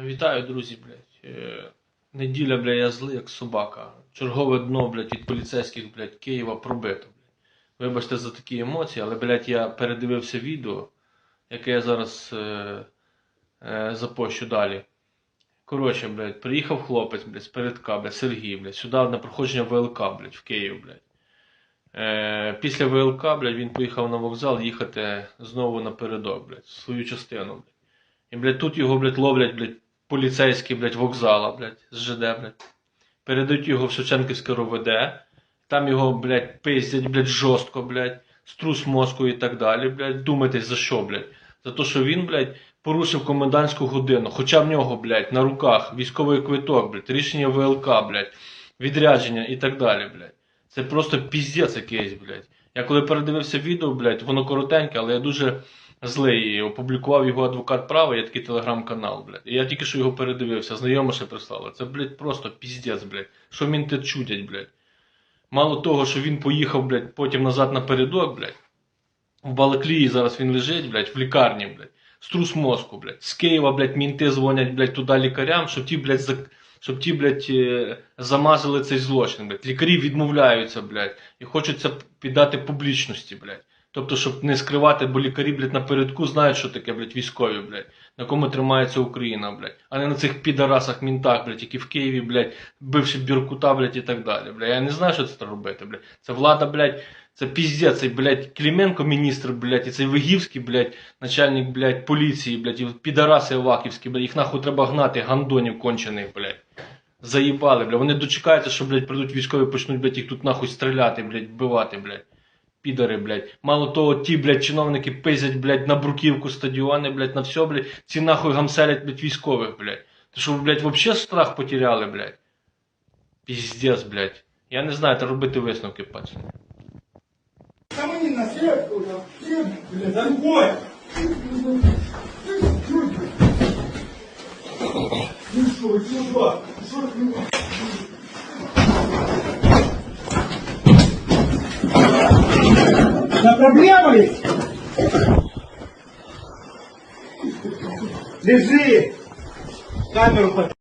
Вітаю, друзі, блядь. Е, Неділя, бля, я злий, як собака. Чергове дно, блядь, від поліцейських, блядь, Києва пробито. Блядь. Вибачте за такі емоції, але, блядь, я передивився відео, яке я зараз е, е, запощу далі. Коротше, блядь, приїхав хлопець, блядь, з передка, блядь, Сергій, блядь, сюди на проходження ВЛК, блядь, в Київ, блядь. Е, після ВЛК, блядь, він поїхав на вокзал їхати знову напередок, блядь, свою частину, блядь. І, блядь, тут його, блядь, ловлять, блядь, поліцейські, блядь, вокзала, блядь, з ЖД, блядь. Передають його в Шевченківське РОВД. Там його, блядь, пиздять, блядь, жорстко, блядь, струс мозку і так далі, блядь. Думайте, за що, блядь? За те, що він, блядь, порушив комендантську годину. Хоча в нього, блядь, на руках військовий квиток, блядь, рішення ВЛК, блядь, відрядження і так далі, блядь. Це просто піздець якийсь, блядь. Я коли передивився відео, блядь, воно коротеньке, але я дуже злий. Опублікував його адвокат права, є такий телеграм-канал, блядь. І я тільки що його передивився, знайома ще прислала. Це, блядь, просто піздець, блядь. Що мінти чудять, блядь. Мало того, що він поїхав, блядь, потім назад напередок, блядь. В Балаклії зараз він лежить, блядь, в лікарні, блядь. Струс мозку, блядь. З Києва, блядь, мінти дзвонять, блядь, туди лікарям, щоб ті, блядь, зак... щоб ті, блядь, е, замазали цей злочин, блядь. Лікарі відмовляються, блядь, і хочуть це піддати публічності, блядь. Тобто, щоб не скривати, бо лікарі, блядь, напередку знають, що таке, блядь, військові, блядь, на кому тримається Україна, блядь, а не на цих підарасах мінтах, блядь, які в Києві, блядь, бивши Біркута, блядь, і так далі. Блядь. Я не знаю, що це робити, блядь. Це влада, блядь, це піздець, цей, блядь, Клименко міністр, блядь, і цей Вигівський, блядь, начальник, блядь, поліції, блядь, і підараси Аваківські, блядь, їх нахуй треба гнати, гандонів кончених, блядь. Заїбали, блядь. Вони дочекаються, що, блядь, прийдуть військові, почнуть, блядь, їх тут нахуй стріляти, блядь, вбивати, блядь. Підари, блядь. Мало того, ті, блядь, чиновники пиздять, блядь, на бруківку стадіони, блядь, на все, блядь. Ці нахуй гамселять, блядь, військових, блядь. Ти що, блядь, вообще страх потеряли, блядь? Піздец, блядь. Я не знаю, треба робити висновки, пацани. Да мы не на? Свет, блядь, другой. Ну что, чувак, что ты? Да проблема есть? Лежи! Камеру под...